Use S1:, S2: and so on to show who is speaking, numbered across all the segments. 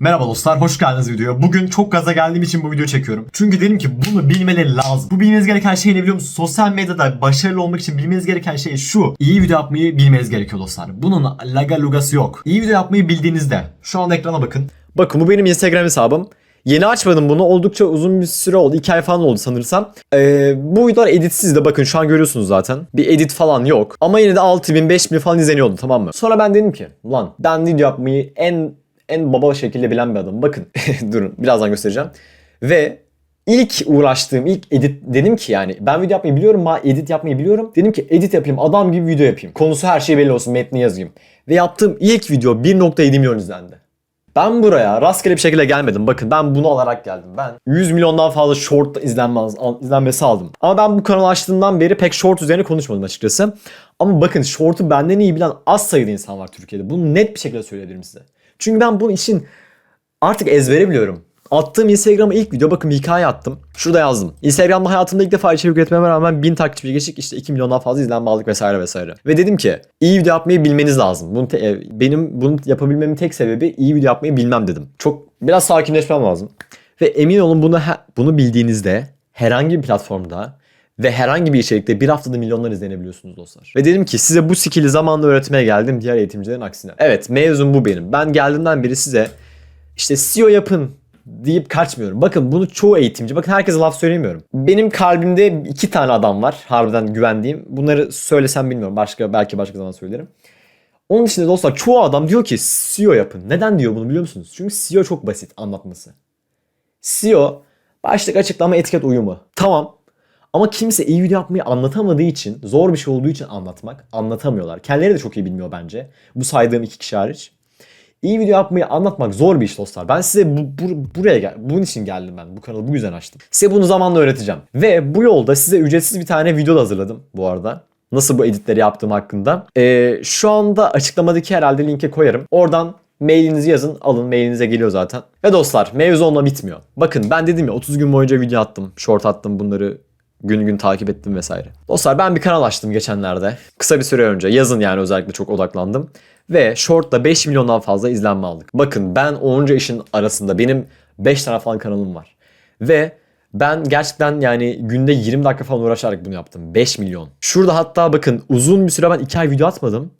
S1: Merhaba dostlar, hoş geldiniz videoya. Bugün çok gaza geldiğim için bu videoyu çekiyorum. Çünkü dedim ki bunu bilmeleri lazım. Bu bilmeniz gereken şey ne biliyor musunuz? Sosyal medyada başarılı olmak için bilmeniz gereken şey şu. İyi video yapmayı bilmeniz gerekiyor dostlar. Bunun laga lugası yok. İyi video yapmayı bildiğinizde, şu anda ekrana bakın.
S2: Bakın bu benim Instagram hesabım. Yeni açmadım bunu. Oldukça uzun bir süre oldu. 2 ay falan oldu sanırsam. Ee, bu videolar editsiz de bakın şu an görüyorsunuz zaten. Bir edit falan yok. Ama yine de 6000 5000 falan izleniyordu tamam mı? Sonra ben dedim ki lan ben video yapmayı en en baba şekilde bilen bir adamım. Bakın durun birazdan göstereceğim. Ve ilk uğraştığım ilk edit dedim ki yani ben video yapmayı biliyorum ama edit yapmayı biliyorum. Dedim ki edit yapayım adam gibi video yapayım. Konusu her şey belli olsun metni yazayım. Ve yaptığım ilk video 1.7 milyon izlendi. Ben buraya rastgele bir şekilde gelmedim. Bakın ben bunu alarak geldim. Ben 100 milyondan fazla short izlenmez, izlenmesi aldım. Ama ben bu kanalı açtığımdan beri pek short üzerine konuşmadım açıkçası. Ama bakın short'u benden iyi bilen az sayıda insan var Türkiye'de. Bunu net bir şekilde söyleyebilirim size. Çünkü ben bunun için artık ezbere biliyorum. Attığım Instagram'a ilk video bakın bir hikaye attım. Şurada yazdım. Instagram'da hayatımda ilk defa içerik üretmeme rağmen 1000 takipçi geçtik işte 2 milyondan fazla izlenme aldık vesaire vesaire. Ve dedim ki iyi video yapmayı bilmeniz lazım. Bunu e, benim bunu yapabilmemin tek sebebi iyi video yapmayı bilmem dedim. Çok biraz sakinleşmem lazım. Ve emin olun bunu bunu bildiğinizde herhangi bir platformda ve herhangi bir içerikte bir haftada milyonlar izlenebiliyorsunuz dostlar. Ve dedim ki size bu skill'i zamanla öğretmeye geldim diğer eğitimcilerin aksine. Evet mevzum bu benim. Ben geldiğimden beri size işte SEO yapın deyip kaçmıyorum. Bakın bunu çoğu eğitimci, bakın herkese laf söylemiyorum. Benim kalbimde iki tane adam var harbiden güvendiğim. Bunları söylesem bilmiyorum. Başka belki başka zaman söylerim. Onun dışında dostlar çoğu adam diyor ki SEO yapın. Neden diyor bunu biliyor musunuz? Çünkü SEO çok basit anlatması. SEO başlık açıklama etiket uyumu. Tamam. Ama kimse iyi video yapmayı anlatamadığı için, zor bir şey olduğu için anlatmak anlatamıyorlar. Kendileri de çok iyi bilmiyor bence. Bu saydığım iki kişi hariç. İyi video yapmayı anlatmak zor bir iş dostlar. Ben size bu, bu- buraya gel, bunun için geldim ben. Bu kanalı bu yüzden açtım. Size bunu zamanla öğreteceğim. Ve bu yolda size ücretsiz bir tane video da hazırladım bu arada. Nasıl bu editleri yaptığım hakkında. Ee, şu anda açıklamadaki herhalde linke koyarım. Oradan mailinizi yazın. Alın mailinize geliyor zaten. Ve dostlar mevzu onunla bitmiyor. Bakın ben dedim ya 30 gün boyunca video attım. Short attım bunları gün gün takip ettim vesaire. Dostlar ben bir kanal açtım geçenlerde. Kısa bir süre önce yazın yani özellikle çok odaklandım. Ve Short'ta 5 milyondan fazla izlenme aldık. Bakın ben onca işin arasında benim 5 tane falan kanalım var. Ve ben gerçekten yani günde 20 dakika falan uğraşarak bunu yaptım. 5 milyon. Şurada hatta bakın uzun bir süre ben 2 ay video atmadım.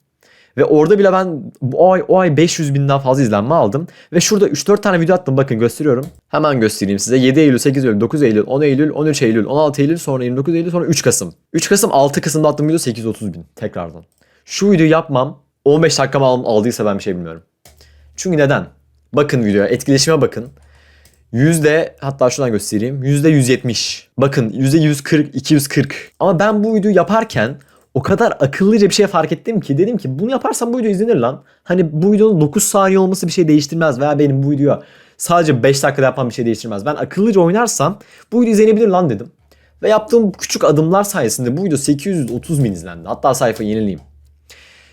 S2: Ve orada bile ben o ay, o ay 500 binden fazla izlenme aldım. Ve şurada 3-4 tane video attım bakın gösteriyorum. Hemen göstereyim size. 7 Eylül, 8 Eylül, 9 Eylül, 10 Eylül, 13 Eylül, 16 Eylül, sonra 29 Eylül, sonra 3 Kasım. 3 Kasım 6 Kasım'da attığım video 830 bin tekrardan. Şu videoyu yapmam 15 dakikamı al- aldıysa ben bir şey bilmiyorum. Çünkü neden? Bakın videoya, etkileşime bakın. Yüzde hatta şuradan göstereyim. Yüzde 170. Bakın yüzde 140, 240. Ama ben bu videoyu yaparken o kadar akıllıca bir şey fark ettim ki dedim ki bunu yaparsam bu video izlenir lan. Hani bu videonun 9 saniye olması bir şey değiştirmez veya benim bu videoya sadece 5 dakikada yapmam bir şey değiştirmez. Ben akıllıca oynarsam bu video izlenebilir lan dedim. Ve yaptığım küçük adımlar sayesinde bu video 830 bin izlendi. Hatta sayfayı yenileyim.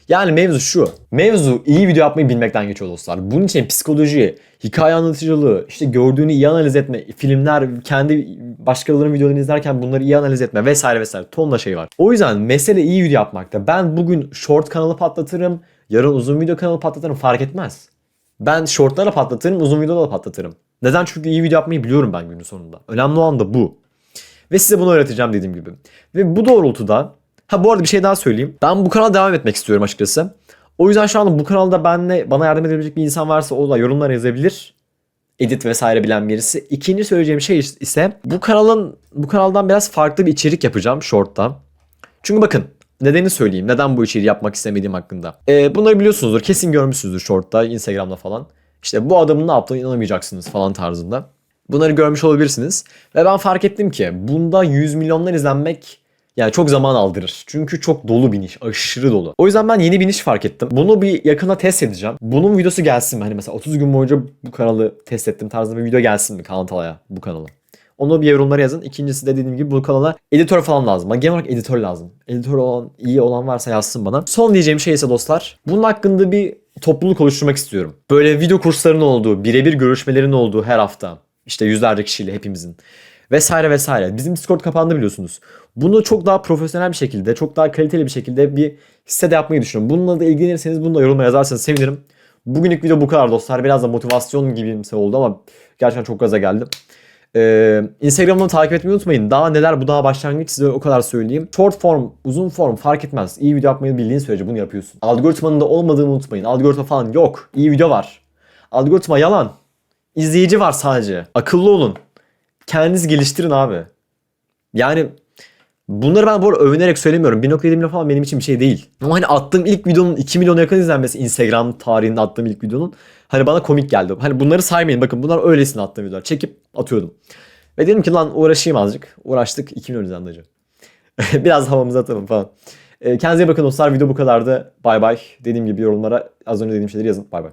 S2: Yani mevzu şu. Mevzu iyi video yapmayı bilmekten geçiyor dostlar. Bunun için psikoloji, hikaye anlatıcılığı, işte gördüğünü iyi analiz etme, filmler, kendi başkalarının videolarını izlerken bunları iyi analiz etme vesaire vesaire tonla şey var. O yüzden mesele iyi video yapmakta. Ben bugün short kanalı patlatırım, yarın uzun video kanalı patlatırım fark etmez. Ben shortlara patlatırım, uzun videoda da patlatırım. Neden? Çünkü iyi video yapmayı biliyorum ben günün sonunda. Önemli olan da bu. Ve size bunu öğreteceğim dediğim gibi. Ve bu doğrultuda ha bu arada bir şey daha söyleyeyim. Ben bu kanala devam etmek istiyorum açıkçası. O yüzden şu anda bu kanalda benle bana yardım edebilecek bir insan varsa o da yorumlara yazabilir. Edit vesaire bilen birisi. İkinci söyleyeceğim şey ise bu kanalın bu kanaldan biraz farklı bir içerik yapacağım short'ta. Çünkü bakın nedenini söyleyeyim. Neden bu içeriği yapmak istemediğim hakkında. Ee, bunları biliyorsunuzdur. Kesin görmüşsünüzdür short'ta, Instagram'da falan. İşte bu adamın ne yaptığını inanamayacaksınız falan tarzında. Bunları görmüş olabilirsiniz. Ve ben fark ettim ki bunda 100 milyonlar izlenmek yani çok zaman aldırır. Çünkü çok dolu bir niş. Aşırı dolu. O yüzden ben yeni bir niş fark ettim. Bunu bir yakına test edeceğim. Bunun videosu gelsin mi? Hani mesela 30 gün boyunca bu kanalı test ettim tarzında bir video gelsin mi Kaan Talaya bu kanala? Onu bir yorumlara yazın. İkincisi de dediğim gibi bu kanala editör falan lazım. Genel olarak editör lazım. Editör olan, iyi olan varsa yazsın bana. Son diyeceğim şey ise dostlar. Bunun hakkında bir topluluk oluşturmak istiyorum. Böyle video kurslarının olduğu, birebir görüşmelerin olduğu her hafta. İşte yüzlerce kişiyle hepimizin. Vesaire vesaire. Bizim Discord kapandı biliyorsunuz. Bunu çok daha profesyonel bir şekilde, çok daha kaliteli bir şekilde bir sitede yapmayı düşünüyorum. Bununla da ilgilenirseniz bunu da yorumlara yazarsanız sevinirim. Bugünlük video bu kadar dostlar. Biraz da motivasyon gibimse oldu ama gerçekten çok gaza geldim. Ee, Instagram'dan takip etmeyi unutmayın. Daha neler bu daha başlangıç size o kadar söyleyeyim. Short form, uzun form fark etmez. İyi video yapmayı bildiğin sürece bunu yapıyorsun. Algoritmanın da olmadığını unutmayın. Algoritma falan yok. İyi video var. Algoritma yalan. İzleyici var sadece. Akıllı olun. Kendinizi geliştirin abi. Yani bunları ben bu arada övünerek söylemiyorum. 1.7 milyon falan benim için bir şey değil. Ama hani attığım ilk videonun 2 milyona yakın izlenmesi Instagram tarihinde attığım ilk videonun hani bana komik geldi. Hani bunları saymayın. Bakın bunlar öylesine attığım videolar. Çekip atıyordum. Ve dedim ki lan uğraşayım azıcık. Uğraştık 2 milyon izlendi. Biraz havamızı atalım falan. Ee, kendinize bakın dostlar. Video bu kadardı. Bay bay. Dediğim gibi yorumlara az önce dediğim şeyleri yazın. Bay bay.